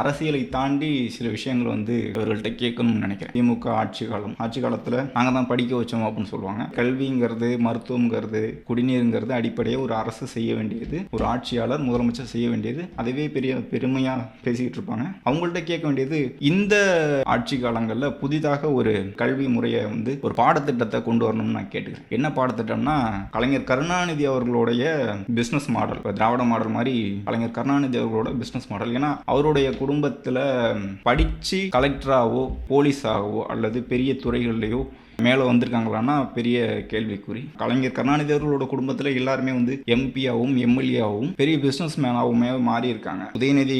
அரசியலை தாண்டி சில விஷயங்கள் வந்து இவர்கள்ட்ட கேட்கணும்னு நினைக்கிறேன். திமுக ஆட்சி காலம். ஆட்சி காலத்தில் நாங்கள் தான் படிக்க வச்சோம் அப்படின்னு சொல்லுவாங்க. கல்விங்கிறது மருத்துவங்கிறது குடிநீருங்கிறது அடிப்படையாக ஒரு அரசு செய்ய வேண்டியது ஒரு ஆட்சியாளர் முதலமைச்சர் செய்ய வேண்டியது. அதுவே பெரிய பெருமையாக பேசிக்கிட்டு இருப்பாங்க. அவங்கள்ட்ட கேட்க வேண்டியது இந்த ஆட்சி காலங்களில் புதிதாக ஒரு கல்வி முறையை வந்து ஒரு பாடத்திட்டத்தை கொண்டு வரணும்னு நான் கேட்டுக்கிறேன். என்ன பாடத்திட்டம்னா கலைஞர் கருணாநிதி அவர்களுடைய பிஸ்னஸ் மாடல் திராவிட மாடல் மாதிரி கலைஞர் கருணாநிதி அவர்களோட பிஸ்னஸ் மாடல் ஏன்னா அவருடைய குடும்பத்தில் படித்து கலெக்டராகவோ போலீஸாகவோ அல்லது பெரிய துறைகள்லையோ மேலே வந்திருக்காங்களான்னா பெரிய கேள்விக்குறி. கலைஞர் கருணாநிதி அவர்களோட குடும்பத்தில் எல்லாருமே வந்து எம்பியாகவும் எம்எல்ஏவாகவும் பெரிய பிஸ்னஸ் மேனாகவுமே மாறி இருக்காங்க உதயநிதி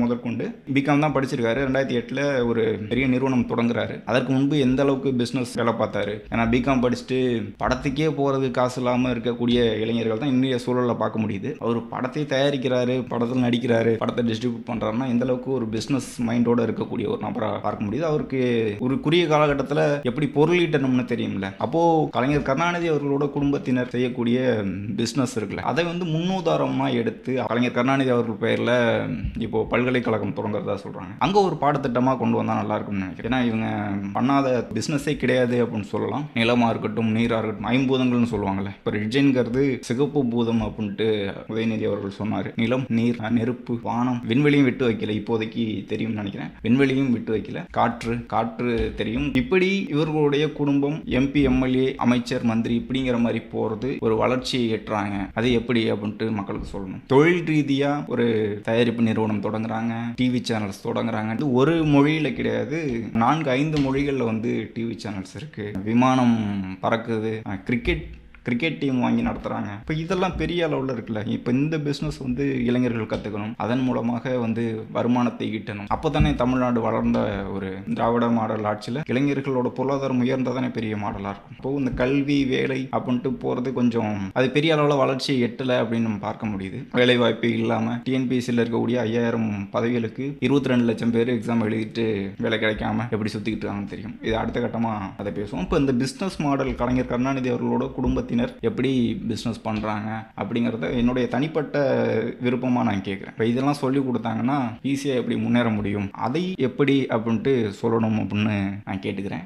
முதற்கொண்டு பிகாம் தான் படிச்சிருக்காரு. ரெண்டாயிரத்தி எட்டில் ஒரு பெரிய நிறுவனம் தொடங்குறாரு. அதற்கு முன்பு எந்த அளவுக்கு பிஸ்னஸ் வேலை பார்த்தாரு? ஏன்னா பிகாம் படிச்சுட்டு படத்துக்கே போகிறது காசு இல்லாமல் இருக்கக்கூடிய இளைஞர்கள் தான் இன்றைய சூழலில் பார்க்க முடியுது. அவர் படத்தை தயாரிக்கிறாரு படத்தில் நடிக்கிறாரு படத்தை டிஸ்ட்ரிபியூட் பண்ணுறாருன்னா எந்த அளவுக்கு ஒரு பிஸ்னஸ் மைண்டோட இருக்கக்கூடிய ஒரு நபராக பார்க்க முடியுது. அவருக்கு ஒரு குறுகிய காலகட்டத்தில் எப்படி பொருளீட்டணும்னு தெரியும்ல. அப்போ கலைஞர் கருணாநிதி அவர்களோட குடும்பத்தினர் செய்யக்கூடிய பிஸ்னஸ் இருக்குல்ல. அதை வந்து முன்னுதாரணமாக எடுத்து கலைஞர் கருணாநிதி அவர்கள் பெயரில் இப்போ பல்கலைக்கழகம் தொடங்குறதா சொல்கிறாங்க அங்கே ஒரு பாடத்திட்டமாக கொண்டு வந்தால் நல்லா இருக்கும்னு நினைக்கிறேன். ஏன்னா இவங்க பண்ணாத பிஸ்னஸே கிடையாது அப்படின்னு சொல்லலாம். நிலமாக இருக்கட்டும் நீராக இருக்கட்டும் ஐம்பூதங்கள்னு சொல்லுவாங்கல்ல. இப்போ ரிட்ஜன்கிறது சிகப்பு பூதம் அப்படின்ட்டு உதயநிதி அவர்கள் சொன்னார். நிலம் நீர் நெருப்பு வானம் விண்வெளியும் விட்டு வைக்கல. இப்போதைக்கு தெரியும்னு நினைக்கிறேன். விண்வெளியும் விட்டு வைக்கல. காற்று காற்று தெரியும். இப்படி இவர்களுடைய குடும்பம் எம்பி எம்எல்ஏ அமைச்சர் மந்திரி இப்படிங்கிற மாதிரி போகிறது ஒரு வளர்ச்சியை ஏற்றுறாங்க அது எப்படி அப்படின்ட்டு மக்களுக்கு சொல்லணும். தொழில் ரீதியாக ஒரு தயாரிப்பு நிறுவனம் தொடங்குறாங்க டிவி சேனல்ஸ் தொடங்குறாங்க. இது ஒரு மொழியில் கிடையாது. நான்கு ஐந்து மொழிகளில் வந்து டிவி சேனல்ஸ் இருக்கு. விமானம் பறக்குது. கிரிக்கெட் கிரிக்கெட் டீம் வாங்கி நடத்துகிறாங்க இப்போ இதெல்லாம் பெரிய அளவில் இருக்குல்ல. இப்போ இந்த பிஸ்னஸ் வந்து இளைஞர்கள் கற்றுக்கணும் அதன் மூலமாக வந்து வருமானத்தை ஈட்டணும். அப்போ தானே தமிழ்நாடு வளர்ந்த ஒரு திராவிட மாடல் ஆட்சியில் இளைஞர்களோட பொருளாதாரம் உயர்ந்ததானே பெரிய மாடலாக இருக்கும். இப்போ இந்த கல்வி வேலை அப்படின்ட்டு போகிறது கொஞ்சம் அது பெரிய அளவில் வளர்ச்சியை எட்டலை அப்படின்னு நம்ம பார்க்க முடியுது. வேலைவாய்ப்பு இல்லாமல் டிஎன்பிஎஸ்சியில் இருக்கக்கூடிய ஐயாயிரம் பதவிகளுக்கு இருபத்தி ரெண்டு லட்சம் பேர் எக்ஸாம் எழுதிட்டு வேலை கிடைக்காம எப்படி சுற்றிக்கிட்டு இருக்காங்கன்னு தெரியும். இது அடுத்த கட்டமாக அதை பேசுவோம். இப்போ இந்த பிஸ்னஸ் மாடல் கலைஞர் கருணாநிதி அவர்களோட குடும்பத்தை குடும்பத்தினர் எப்படி பிஸ்னஸ் பண்ணுறாங்க அப்படிங்கிறத என்னுடைய தனிப்பட்ட விருப்பமாக நான் கேட்குறேன் இப்போ இதெல்லாம் சொல்லி கொடுத்தாங்கன்னா ஈஸியாக எப்படி முன்னேற முடியும் அதை எப்படி அப்படின்ட்டு சொல்லணும் அப்படின்னு நான் கேட்டுக்கிறேன்.